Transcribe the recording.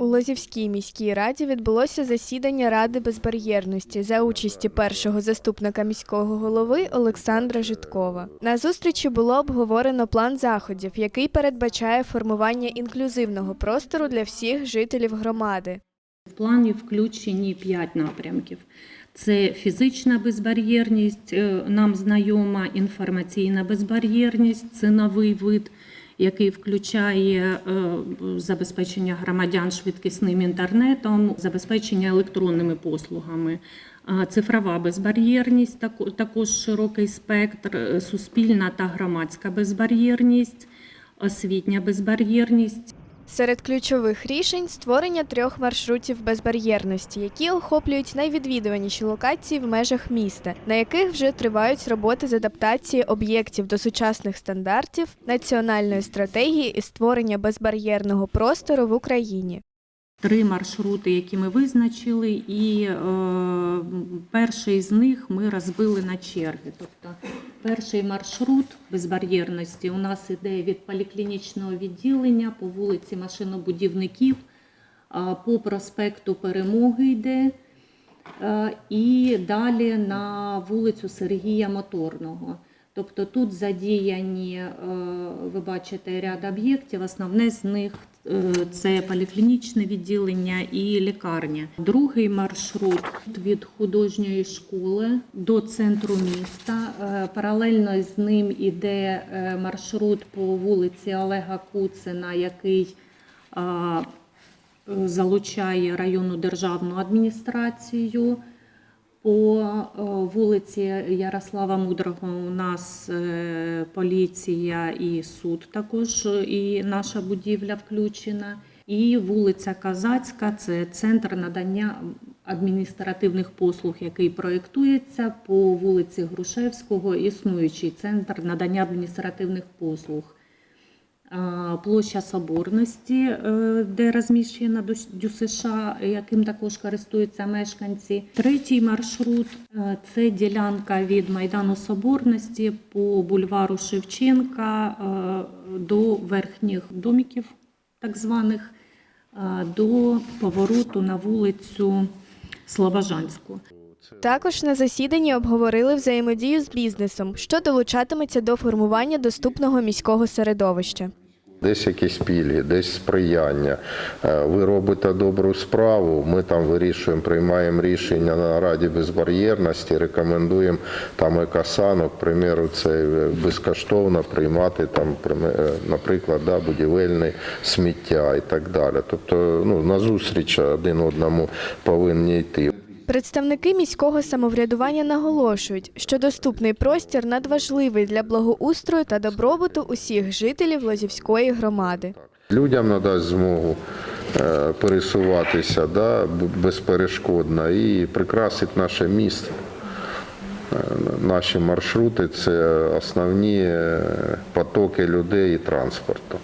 У Лозівській міській раді відбулося засідання Ради безбар'єрності за участі першого заступника міського голови Олександра Житкова. На зустрічі було обговорено план заходів, який передбачає формування інклюзивного простору для всіх жителів громади. В плані включені п'ять напрямків. Це фізична безбар'єрність, е, нам знайома інформаційна безбар'єрність, це новий вид, який включає е, забезпечення громадян швидкісним інтернетом, забезпечення електронними послугами. Цифрова безбар'єрність, також широкий спектр, е, суспільна та громадська безбар'єрність, освітня безбар'єрність. Серед ключових рішень створення трьох маршрутів безбар'єрності, які охоплюють найвідвідуваніші локації в межах міста, на яких вже тривають роботи з адаптації об'єктів до сучасних стандартів, національної стратегії і створення безбар'єрного простору в Україні. три маршрути, які ми визначили, і е, перший з них ми розбили на черги. Тобто перший маршрут безбар'єрності у нас іде від поліклінічного відділення по вулиці машинобудівників, по проспекту Перемоги йде. І далі на вулицю Сергія Моторного. Тобто тут задіяні, ви бачите, ряд об'єктів. Основне з них це поліклінічне відділення і лікарня. Другий маршрут від художньої школи до центру міста. Е, Паралельно з ним іде е, маршрут по вулиці Олега Куцина, який залучає районну державну адміністрацію. По е, вулиці Ярослава Мудрого у нас е, поліція і суд також, е, і наша будівля включена. І вулиця Казацька це центр надання адміністративних послуг, який проєктується по вулиці Грушевського, існуючий центр надання адміністративних послуг. А, Площа Соборності, е, де розміщена ДЮСШ, яким також користуються мешканці. Третій маршрут е, це ділянка від Майдану Соборності по бульвару Шевченка е, до верхніх домиків, так званих, е, до повороту на вулицю Слобожанську. Також на засіданні обговорили взаємодію з бізнесом, що долучатиметься до формування доступного міського середовища. Десь якісь пільги, десь сприяння. Е, Ви робите добру справу. Ми там вирішуємо, приймаємо рішення на раді безбар'єрності, рекомендуємо там екосанок, к примеру, це е, безкоштовно приймати там, е, наприклад, да, будівельне сміття і так далі. Тобто, ну на зустріч один одному повинні йти. Представники міського самоврядування наголошують, що доступний простір надважливий для благоустрою та добробуту усіх жителів Лозівської громади. Людям надасть змогу е, пересуватися да, безперешкодно і прикрасить наше місто. Е, Наші маршрути це основні е, потоки людей і транспорту.